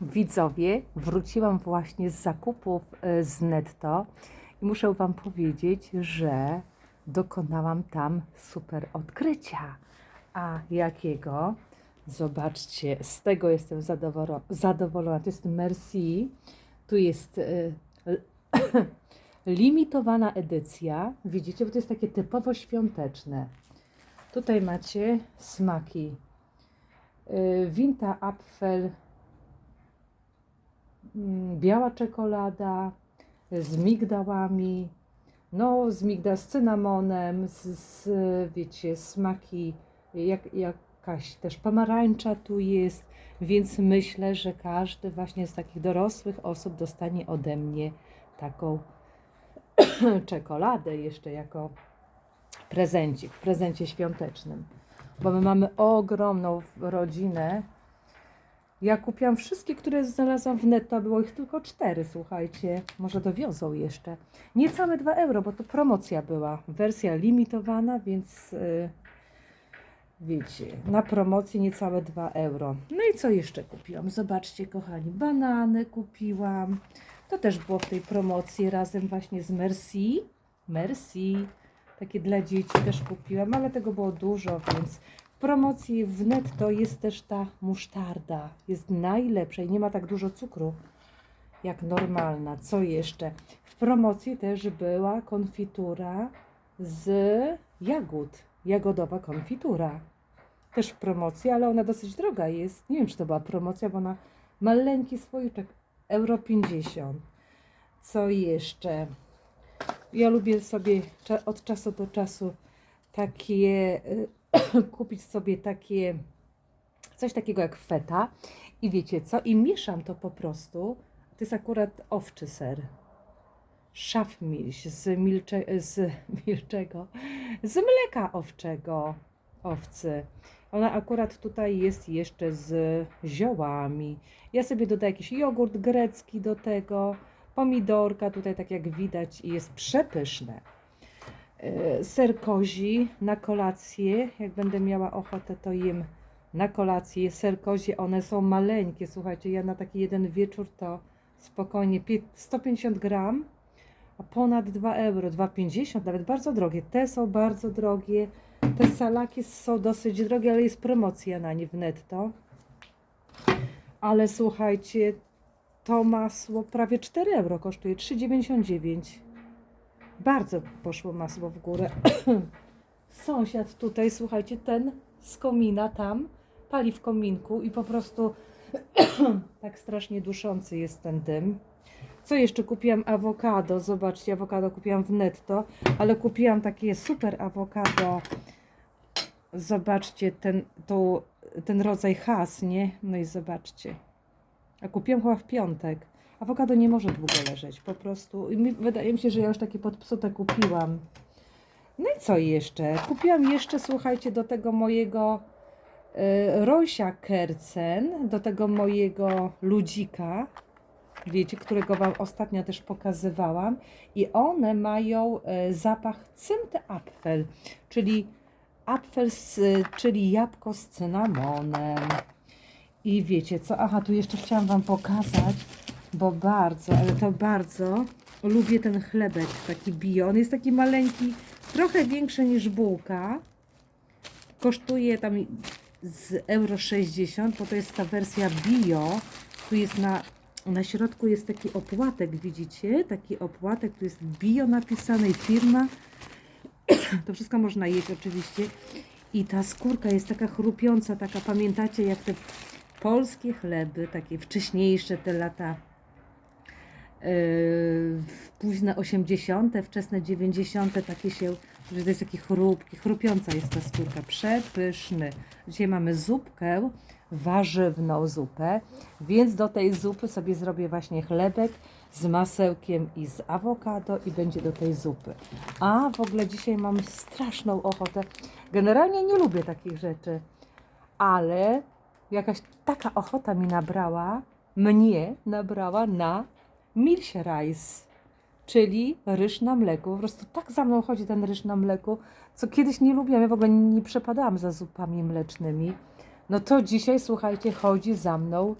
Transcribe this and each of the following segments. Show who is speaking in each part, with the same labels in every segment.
Speaker 1: Widzowie, wróciłam właśnie z zakupów e, z netto i muszę Wam powiedzieć, że dokonałam tam super odkrycia. A jakiego? Zobaczcie, z tego jestem zadowolo- zadowolona. To jest Merci. Tu jest e, limitowana edycja. Widzicie, bo to jest takie typowo świąteczne. Tutaj macie smaki. E, Winta Apfel mm, biała czekolada z migdałami, no z migdał z cynamonem, z, z wiecie, smaki, jak, jakaś też pomarańcza tu jest, więc myślę, że każdy właśnie z takich dorosłych osób dostanie ode mnie taką czekoladę jeszcze jako prezencik, w prezencie świątecznym, bo my mamy ogromną rodzinę, ja kupiłam wszystkie, które znalazłam w netto, było ich tylko cztery, słuchajcie. Może dowiozą jeszcze. Niecałe 2 euro, bo to promocja była. Wersja limitowana, więc yy, wiecie, na promocji niecałe 2 euro. No i co jeszcze kupiłam? Zobaczcie, kochani, banany kupiłam. To też było w tej promocji razem właśnie z Merci. Merci. Takie dla dzieci też kupiłam, ale tego było dużo, więc promocji w netto jest też ta musztarda. Jest najlepsza i nie ma tak dużo cukru jak normalna. Co jeszcze? W promocji też była konfitura z jagód. Jagodowa konfitura. Też w promocji, ale ona dosyć droga jest. Nie wiem, czy to była promocja, bo ona maleńki słoiczek. Euro 50. Co jeszcze? Ja lubię sobie od czasu do czasu takie y, kupić sobie takie coś takiego jak feta i wiecie co? I mieszam to po prostu. To jest akurat owczy ser. Szafmilś z, milcze, z milczego, z mleka owczego owcy. Ona akurat tutaj jest jeszcze z ziołami. Ja sobie dodaję jakiś jogurt grecki do tego, pomidorka tutaj tak jak widać i jest przepyszne. E, Ser kozi na kolację, jak będę miała ochotę to jem na kolację. Ser kozi, one są maleńkie, słuchajcie, ja na taki jeden wieczór to spokojnie pie- 150 gram, a ponad 2 euro, 2,50 nawet bardzo drogie. Te są bardzo drogie, te salaki są dosyć drogie, ale jest promocja na nie w netto. Ale słuchajcie, to masło prawie 4 euro kosztuje, 3,99. Bardzo poszło masło w górę. Sąsiad tutaj, słuchajcie, ten z komina tam pali w kominku i po prostu tak strasznie duszący jest ten dym. Co jeszcze kupiłam? Awokado. Zobaczcie, awokado kupiłam w netto, ale kupiłam takie super awokado. Zobaczcie ten, to, ten rodzaj has, nie? No i zobaczcie. A kupiłam chyba w piątek. Awokado nie może długo leżeć, po prostu. Wydaje mi się, że ja już takie podpsute kupiłam. No i co jeszcze? Kupiłam jeszcze, słuchajcie, do tego mojego y, Rosia Kercen, do tego mojego ludzika, wiecie, którego Wam ostatnio też pokazywałam. I one mają y, zapach cynty apfel, czyli apfel, z, czyli jabłko z cynamonem. I wiecie co? Aha, tu jeszcze chciałam Wam pokazać, bo bardzo, ale to bardzo lubię ten chlebek taki bio. On jest taki maleńki, trochę większy niż bułka. Kosztuje tam z euro 60, bo to jest ta wersja bio. Tu jest na, na środku jest taki opłatek, widzicie? Taki opłatek, tu jest bio napisane i firma. To wszystko można jeść oczywiście. I ta skórka jest taka chrupiąca, taka pamiętacie jak te polskie chleby, takie wcześniejsze te lata późne 80., wczesne 90., takie się, że to jest taki chrupki, chrupiąca jest ta skórka, przepyszny. Dzisiaj mamy zupkę, warzywną zupę, więc do tej zupy sobie zrobię właśnie chlebek z masełkiem i z awokado i będzie do tej zupy. A w ogóle dzisiaj mam straszną ochotę. Generalnie nie lubię takich rzeczy, ale jakaś taka ochota mi nabrała, mnie nabrała na Milsie Rice, czyli ryż na mleku. Po prostu tak za mną chodzi ten ryż na mleku, co kiedyś nie lubiłam, ja w ogóle nie przepadałam za zupami mlecznymi. No to dzisiaj, słuchajcie, chodzi za mną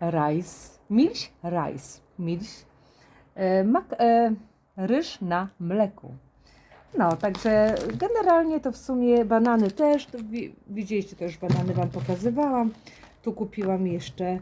Speaker 1: Rice, Milś Rice, Milś, e, mak, e, ryż na mleku. No, także generalnie to w sumie banany też, widzieliście też banany Wam pokazywałam. Tu kupiłam jeszcze